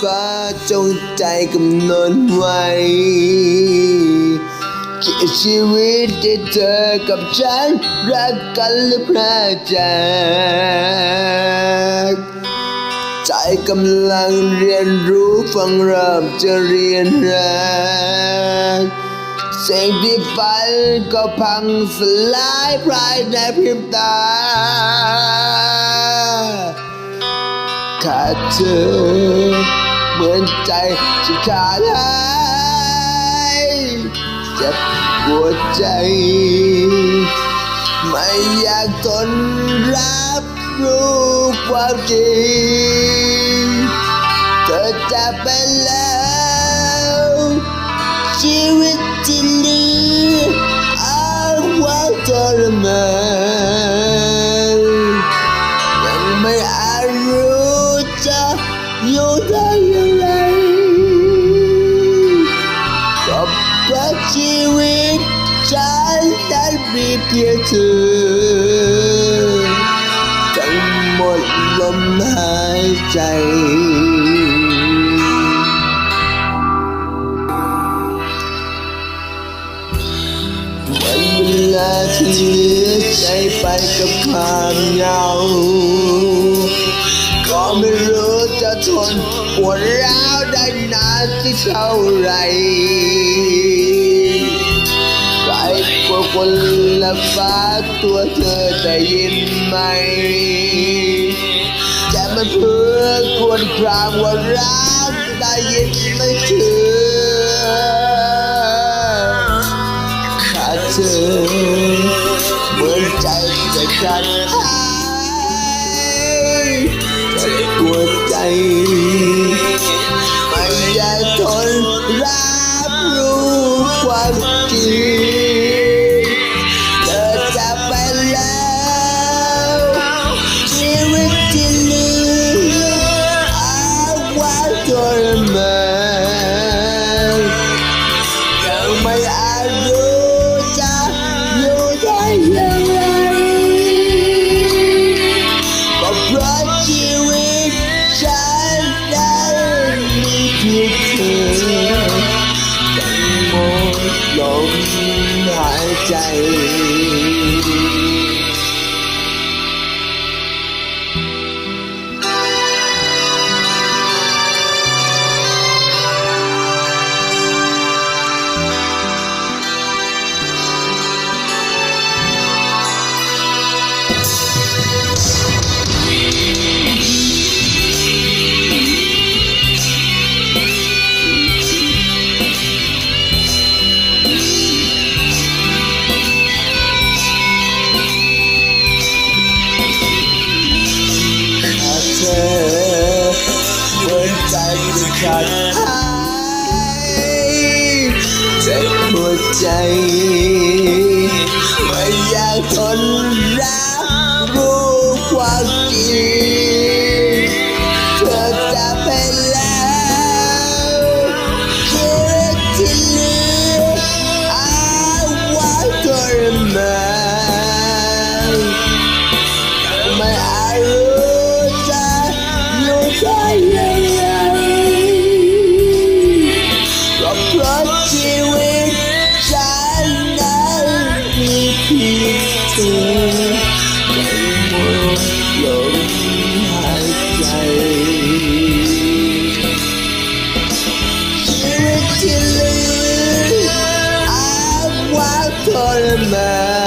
ฟ้าจงใจกำหนดไว้เขียนชีวิตที่เธอกับฉัน รักกันและพระจากใจกำลังเรียนรู้ฟังเริ่มจะเรียนรักสิ่งที่ฝันก็พังสลายภายในพริบตา ดเธอ เหมือนใจฉันขาดหายเจ็บปวดใจ ไม่อยากทนรับรู้ความจริงเธอจะเป็นแล้ว ชีวิตที่เหลือ อยู่ได้ย่างไรก็เพระชีวิตฉันนั้นมีเพียงเธอทั้งหมดลมหายใจวันเวลาที่เหลือใจไปกับความเหงาก็ไม่รู้ นปวดร้าวได้นานที่เท่าไรใครกว่าคนละฟ้าตัวเธอได้ยินไหมจะมาเพื่อควรครางว่ารักได้ยินไม่ถึงขาดเธอเหมือนใจจะขาด หมดล ขาดหายเจ็บหัวใจ ไม่อยากทนรั Yeah.